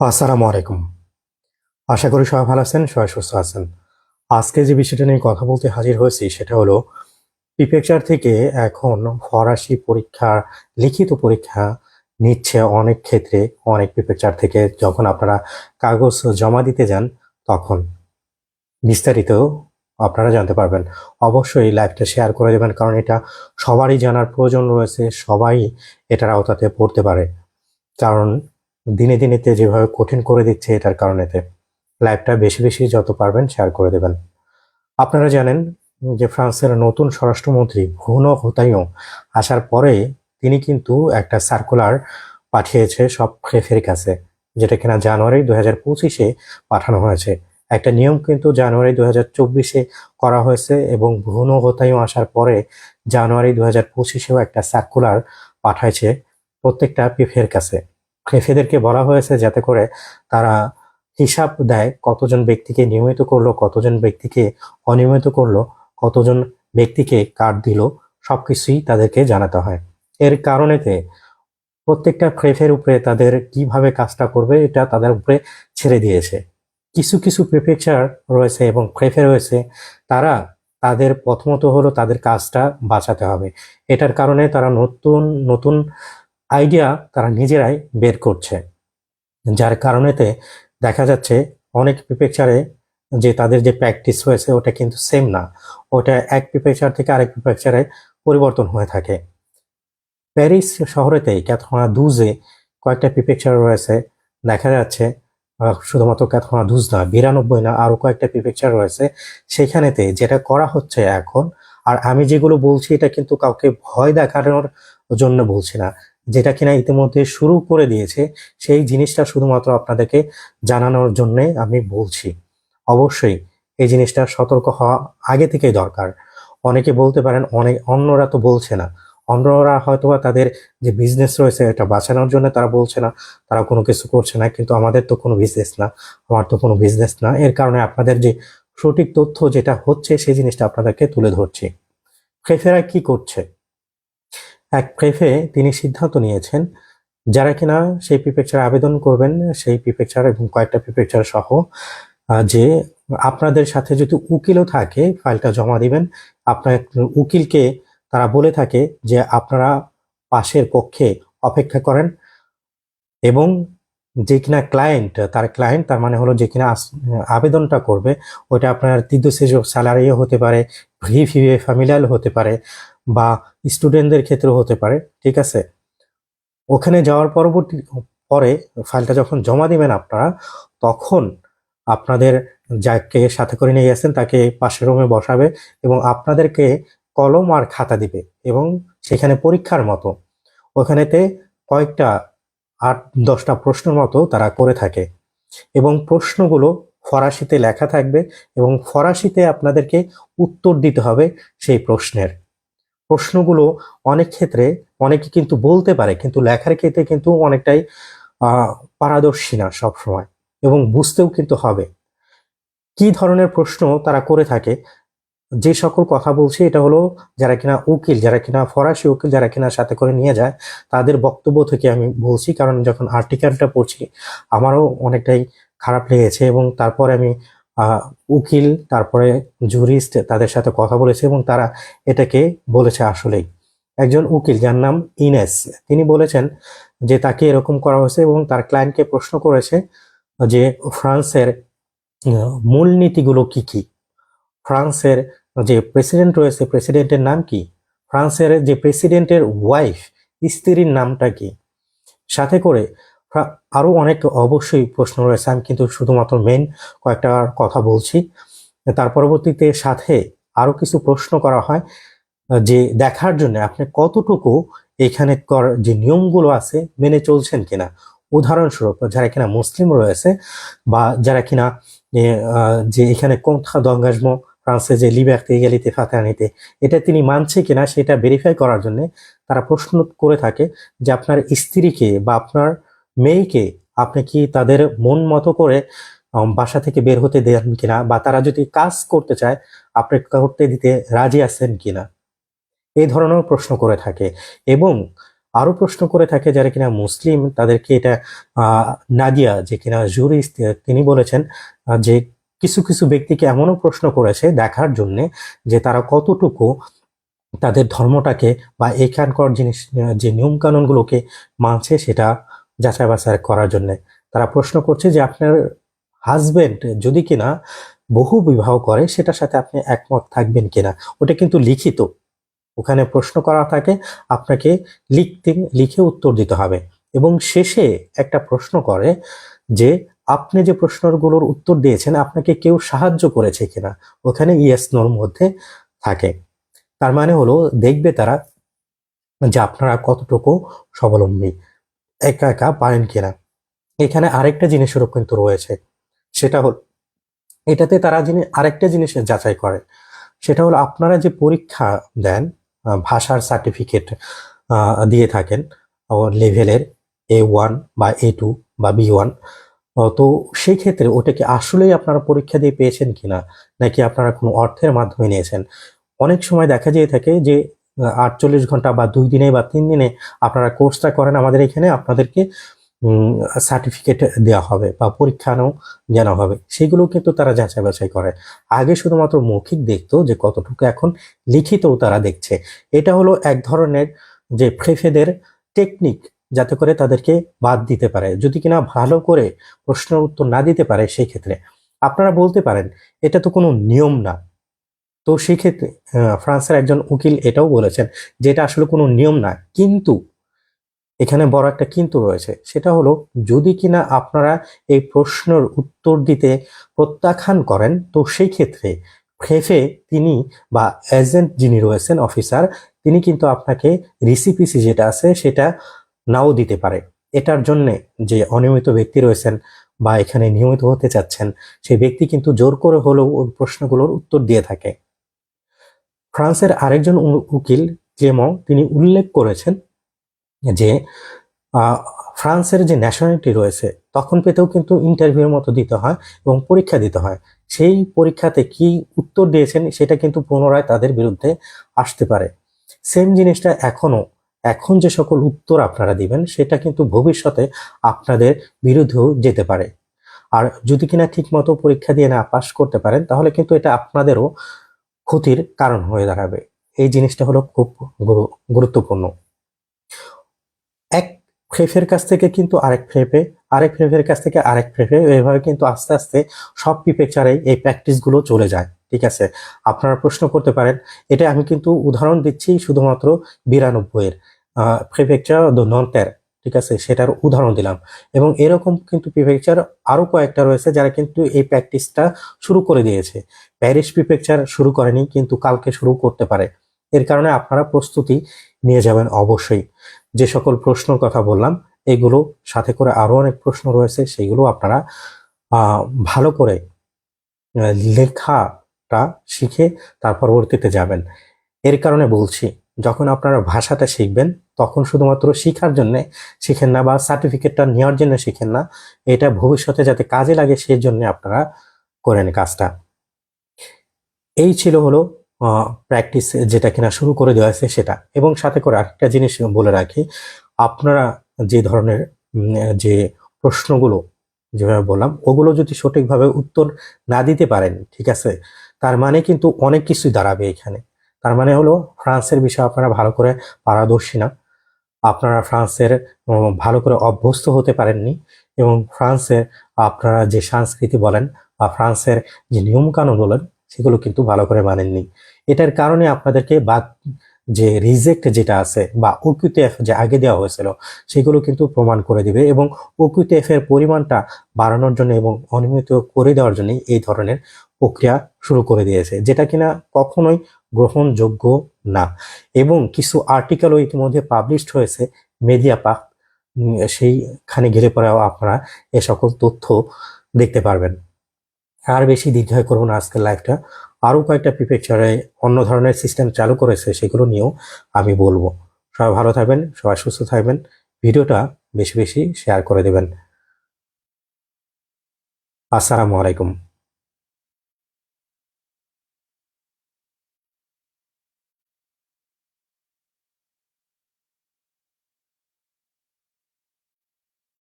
আসসালামু আলাইকুম। আশা করি সবাই ভালো আছেন, সবাই সুস্থ আছেন। আজকে যে বিষয়টা নিয়ে কথা বলতে হাজির হয়েছি সেটা হলো, প্রিপেকচার থেকে এখন ফরাসি পরীক্ষা, লিখিত পরীক্ষা নিচ্ছে অনেক ক্ষেত্রে, অনেক প্রিপেকচার থেকে। যখন আপনারা কাগজ জমা দিতে যান, তখন বিস্তারিত আপনারা জানতে পারবেন। অবশ্যই লাইভটা শেয়ার করে দেবেন, কারণ এটা সবারই জানার প্রয়োজন রয়েছে, সবাই এটার আওতাতে পড়তে পারে। কারণ দিনে দিনেতে যেভাবে কঠিন করে দিচ্ছে এটার কারণেতে লাইভটা বেশি বেশি যত পারবেন শেয়ার করে দেবেন। আপনারা জানেন যে ফ্রান্সের নতুন স্বরাষ্ট্রমন্ত্রী ভুনো হোতাইও আসার পরে তিনি কিন্তু একটা সার্কুলার পাঠিয়েছে সব খেফের কাছে, যেটা কিনা জানুয়ারি দু হাজার পঁচিশে পাঠানো হয়েছে। একটা নিয়ম কিন্তু জানুয়ারি দু হাজার চব্বিশে করা হয়েছে এবং ভুনো হোতাইও আসার পরে জানুয়ারি দু হাজার পঁচিশেও একটা সার্কুলার পাঠাইছে প্রত্যেকটা পিফের কাছে। খেফেদেরকে বলা হয়েছে যাতে করে তারা হিসাব দেয় কতজন ব্যক্তিকে নিয়মিত করল, কতজন ব্যক্তিকে অনিয়মিত করল, কতজন ব্যক্তিকে কার্ড দিল সব কিছুই তাদেরকে জানাতে হয়। এর কারণেতে প্রত্যেকটা ক্রেফের উপরে তাদের কীভাবে কাজটা করবে এটা তাদের উপরে ছেড়ে দিয়েছে। কিছু কিছু প্রিফেকচার রয়েছে এবং ক্রেফে রয়েছে, তারা তাদের প্রথমত হলো তাদের কাজটা বাঁচাতে হবে। এটার কারণে তারা নতুন নতুন আইডিয়া তারা নিজেরাই বের করছে, যার কারণেতে দেখা যাচ্ছে অনেক প্রিপেকচারে যে তাদের যে প্র্যাকটিস হয়েছে ওটা কিন্তু সেম না। ওটা এক প্রিপেকচার থেকে আরেক প্রিপেকচারে পরিবর্তন হয়ে থাকে। প্যারিস শহরেতে ক্যাথমা দুজে কয়েকটা প্রিপেকচার রয়েছে। দেখা যাচ্ছে শুধুমাত্র ক্যাথমা দুজ না, বিরানব্বই না, আরও কয়েকটা প্রিপেকচার রয়েছে। সেখানেতে যেটা করা হচ্ছে এখন, আর আমি যেগুলো বলছি এটা কিন্তু কাউকে ভয় দেখানোর জন্য বলছি না। যেটা কিনা ইতিমধ্যে শুরু করে দিয়েছে, সেই জিনিসটা শুধুমাত্র আপনাদেরকে জানানোর জন্যে আমি বলছি। অবশ্যই এই জিনিসটা সতর্ক হওয়া আগে থেকেই দরকার। অনেকে বলতে পারেন অনেক অন্যরা তো বলছে না। অন্যরা হয়তোবা তাদের যে বিজনেস রয়েছে, এটা বাঁচানোর জন্য তারা বলছে না, তারা কোনো কিছু করছে না, কিন্তু আমাদের তো কোনো বিজনেস না, আমার তো কোনো বিজনেস না। এর কারণে আপনাদের যে সঠিক তথ্য যেটা হচ্ছে, সেই জিনিসটা আপনাদেরকে তুলে ধরছি। ক্রেফেরা কি করছে? এক ক্রেফে তিনি সিদ্ধান্ত নিয়েছেন, যারা কিনা সেই প্রিপেকচার আবেদন করবেন, সেই প্রিপেকচার এবং কয়েকটা প্রিপেকচার সহ যে আপনাদের সাথে যদি উকিলও থাকে, ফাইলটা জমা দিবেন, আপনার উকিলকে তারা বলে থাকে যে আপনারা পাশের পক্ষে অপেক্ষা করেন এবং যে কিনা ক্লায়েন্ট তার ক্লায়েন্ট তার মানে হলো যে কিনা আবেদনটা করবে, ওইটা আপনার তিদ্যসেজ স্যালারিও হতে পারে ভি ফিভে ফ্যামিলিয়াল হতে পারে বা স্টুডেন্টদের ক্ষেত্রেও হতে পারে, ঠিক আছে? ওখানে যাওয়ার পরবর্তী, পরে ফাইলটা যখন জমা দিবেন আপনারা, তখন আপনাদের যাকে সাথে করে নিয়ে গেছেন তাকে পাশের রুমে বসাবে এবং আপনাদেরকে কলম আর খাতা দিবে এবং সেখানে পরীক্ষার মতো। ওখানেতে কয়েকটা আট, দশটা প্রশ্নের মতো তারা করে থাকে এবং প্রশ্নগুলো ফরাসিতে লেখা থাকবে এবং ফরাসিতে আপনাদেরকে উত্তর দিতে হবে সেই প্রশ্নের। প্রশ্নগুলো অনেক ক্ষেত্রে অনেকে কিন্তু বলতে পারে, কিন্তু লেখার ক্ষেত্রে কিন্তু অনেকটাই পারদর্শী না সবসময় এবং বুঝতেও কিন্তু হবে। কি ধরনের প্রশ্ন তারা করে থাকে, যে সকল কথা বলছে এটা হলো যারা কিনা উকিল, যারা কিনা ফরাসি উকিল, যারা কিনা সাথে করে নিয়ে যায়, তাদের বক্তব্য থেকে আমি বলছি। কারণ যখন আর্টিকেলটা পড়ছি, আমারও অনেকটাই খারাপ লেগেছে এবং তারপরে আমি উকিল, তারপরে জুরিস্ট তাদের সাথে কথা বলেছে এবং তারা এটাকে বলেছে আসলেই। একজন উকিল যার নাম ইনেস, তিনি বলেছেন যে তাকে এরকম করা হয়েছে এবং তার ক্লায়েন্টকে প্রশ্ন করেছে যে ফ্রান্সের মূলনীতিগুলো কি কি? ফ্রান্সের যে প্রেসিডেন্ট রয়েছে প্রেসিডেন্টের নাম কি? ফ্রান্সের যে প্রেসিডেন্টের ওয়াইফ স্ত্রীর নামটা কি? সাথে করে ফ্রা- আরও অনেক অবশ্যই প্রশ্ন রয়েছে। আমি কিন্তু শুধুমাত্র মেন কয়েকটা কথা বলছি। তার পরবর্তীতে সাথে আরও কিছু প্রশ্ন করা হয়, যে দেখার জন্য আপনি কতটুকু এখানে কর যে নিয়মগুলো আছে মেনে চলছেন কিনা? উদাহরণস্বরূপ, যারা কিনা মুসলিম রয়েছে বা যারা কিনা যে এখানে কোনথা দঙ্গাজম, ফ্রান্সে যে লিবার্তে এগালিতে ফাতানিতে এটা তিনি মানছে কিনা সেটা ভেরিফাই করার জন্য তারা প্রশ্ন করে থাকে যে আপনার স্ত্রীকে বা আপনার মেয়েকে আপনি কি তাদের মন মতো করে বাসা থেকে বের হতে দেন কিনা বা তারা যদি কাজ করতে চায়, আপনি করতে দিতে রাজি আছেন কিনা? এই ধরনের প্রশ্ন করে থাকে এবং আরও প্রশ্ন করে থাকে যারা কিনা মুসলিম, তাদেরকে এটা নাদিয়া যে কিনা জুরিস্ট তিনি বলেছেন যে কিছু কিছু ব্যক্তিকে এমনও প্রশ্ন করেছে দেখার জন্যে যে তারা কতটুকু তাদের ধর্মটাকে বা এখানকার জিনিস যে নিয়মকানুনগুলোকে মানছে সেটা যাচাই বাছাই করার জন্য। তারা প্রশ্ন করছে যে আপনার হাজবেন্ড যদি কিনা বহু বিবাহ করে, সেটার সাথে আপনি একমত থাকবেন কিনা? ওটা কিন্তু লিখিত। ওখানে প্রশ্ন করা থাকে, আপনাকে লিখতে, লিখে উত্তর দিতে হবে। এবং শেষে একটা প্রশ্ন করে যে, আপনি যে প্রশ্নগুলোর উত্তর দিয়েছেন, আপনাকে কেউ সাহায্য করেছে কিনা? ওখানে ইয়েস নোর মধ্যে থাকে। তার মানে হলো, দেখবে তারা যে আপনারা কতটুকু স্বাবলম্বী। একা একা পারেন কিনা। এখানে আরেকটা জিনিসেরও কিন্তু রয়েছে, সেটা হল এটাতে তারা যিনি আরেকটা জিনিসের যাচাই করে, সেটা হলো আপনারা যে পরীক্ষা দেন ভাষার সার্টিফিকেট দিয়ে থাকেন লেভেলের এ ওয়ান বা এ টু বা বি ওয়ান তো সেই ক্ষেত্রে ওটাকে আসলেই আপনারা পরীক্ষা দিয়ে পেয়েছেন কিনা, নাকি আপনারা কোনো অর্থের মাধ্যমে নিয়েছেন? অনেক সময় দেখা যেয়ে থাকে যে আটচল্লিশ ঘণ্টা বা দুই দিনে বা তিন দিনে আপনারা কোর্সটা করেন আমাদের এখানে, আপনাদেরকে সার্টিফিকেট দেওয়া হবে বা পরীক্ষাও জানা হবে। সেগুলো কিন্তু তারা যাচাই বাছাই করে। আগে শুধুমাত্র মৌখিক দেখতো যে কতটুকু এখন লিখিতও তারা দেখছে। এটা হলো এক ধরনের যে ফ্রেফেদের টেকনিক যাতে করে তাদেরকে বাদ দিতে পারে। যদি কিনা ভালো করে প্রশ্নের উত্তর না দিতে পারে, সেই ক্ষেত্রে। আপনারা বলতে পারেন, এটা তো কোনো নিয়ম না। তো সেই ক্ষেত্রে ফ্রান্সের একজন উকিল এটাও বলেছেন যে এটা আসলে কোনো নিয়ম না কিন্তু এখানে বড় একটা কিন্তু রয়েছে। সেটা হলো, যদি কিনা আপনারা এই প্রশ্নের উত্তর দিতে প্রত্যাখ্যান করেন, তো সেই ক্ষেত্রে ফেফে তিনি বা এজেন্ট যিনি রয়েছেন, অফিসার, তিনি কিন্তু আপনাকে রিসিপিসি যেটা আছে সেটা নাও দিতে পারে। এটার জন্যে যে অনিয়মিত ব্যক্তি রয়েছেন বা এখানে নিয়মিত হতে চাচ্ছেন সেই ব্যক্তি কিন্তু জোর করে হলেও ওই প্রশ্নগুলোর উত্তর দিয়ে থাকে। ফ্রান্সের আরেকজন উকিল ক্লেমো তিনি উল্লেখ করেছেন যে ফ্রান্সের যে ন্যাশনালিটি রয়েছে, তখন পেতেও কিন্তু ইন্টারভিউর মতো দিতে হয় এবং পরীক্ষা দিতে হয়। সেই পরীক্ষাতে কি উত্তর দিয়েছেন সেটা কিন্তু পুনরায় তাদের বিরুদ্ধে আসতে পারে। সেম জিনিসটা এখনও, এখন যে সকল উত্তর আপনারা দিবেন, সেটা কিন্তু ভবিষ্যতে আপনাদের বিরুদ্ধেও যেতে পারে। আর যদি কিনা ঠিক মতো পরীক্ষা দিয়ে না পাশ করতে পারেন, তাহলে কিন্তু এটা আপনাদেরও ক্ষতির কারণ হয়ে দাঁড়াবে। এই জিনিসটা হলো খুব গুরু- গুরুত্বপূর্ণ। এক ফ্রেফের কাছ থেকে কিন্তু আরেক ফ্রেফে আরেক ফ্রেফের কাছ থেকে আরেক ফ্রেফে এভাবে কিন্তু আস্তে আস্তে সব পিপেচারে এই প্র্যাকটিসগুলো চলে যায়, ঠিক আছে? আপনারা প্রশ্ন করতে পারেন, এটা আমি কিন্তু উদাহরণ দিচ্ছি শুধুমাত্র বিরানব্বই এর প্রিফেকচার দ্য নন্টের ঠিক আছে, সেটার উদাহরণ দিলাম। এবং এরকম কিন্তু প্রিফেকচার আরও কয়েকটা রয়েছে যারা কিন্তু এই প্র্যাকটিসটা শুরু করে দিয়েছে। প্যারিস প্রিফেকচার শুরু করেনি, কিন্তু কালকে শুরু করতে পারে। এর কারণে আপনারা প্রস্তুতি নিয়ে যাবেন অবশ্যই। যে সকল প্রশ্নর কথা বললাম, এগুলো সাথে করে আরও অনেক প্রশ্ন রয়েছে, সেগুলো আপনারা ভালো করে লেখাটা শিখে তার পরবর্তীতে যাবেন। এর কারণে বলছি যখন আপনারা ভাষাটা শিখবেন, তখন শুধুমাত্র শিখার জন্য শিখেন না বা সার্টিফিকেটটা নেওয়ার জন্য শিখেন না, এটা ভবিষ্যতে যাতে কাজে লাগে সেই জন্য আপনারা করেন কাজটা। এই ছিল হলো প্র্যাকটিস যেটা কিনা শুরু করে দেওয়া হয়েছে সেটা। এবং সাথে করে আরেকটা জিনিস বলে রাখি, আপনারা যে ধরনের যে প্রশ্নগুলো যেভাবে বললাম, ওগুলো যদি সঠিকভাবে উত্তর না দিতে পারেন, ঠিক আছে, তার মানে কিন্তু অনেক কিছুই দাঁড়াবে এখানে। তার মানে হলো ফ্রান্সের বিষয়ে আপনারা ভালো করে পারদর্শী না। আপনারা ফ্রান্সের ভালো করে অভ্যস্ত হতে পারেননি এবং ফ্রান্সের আপনারা যে সংস্কৃতি বলেন বা ফ্রান্সের যে নিয়ম কানুন বলেন, সেগুলো কিন্তু ভালো করে মানেননি। এটার কারণে আপনাদেরকে বাদ যে রিজেক্ট যেটা আছে বা ওকিউটিএফ যে আগে দেওয়া হয়েছিল, সেগুলো কিন্তু প্রমাণ করে দিবে এবং ওকিউটিএফ এর পরিমাণটা বাড়ানোর জন্য এবং অনিয়মিত করে দেওয়ার জন্য এই ধরনের প্রক্রিয়া শুরু করে দিয়েছে, যেটা কিনা কখনোই গ্রহণযোগ্য না। এবং কিছু আর্টিকেলও ইতিমধ্যে পাবলিশড হয়েছে মেডিয়া পাক সেইখানে গেলে পরেও আপনারা এ সকল তথ্য দেখতে পারবেন। আর বেশি দীর্ঘায় করব না আজকের লাইভটা আরও কয়েকটা প্রিপেকচারে অন্য ধরনের সিস্টেম চালু করেছে, সেগুলো নিয়েও আমি বলব। সবাই ভালো থাকবেন, সবাই সুস্থ থাকবেন। ভিডিওটা বেশি বেশি শেয়ার করে দেবেন। আসসালামু আলাইকুম।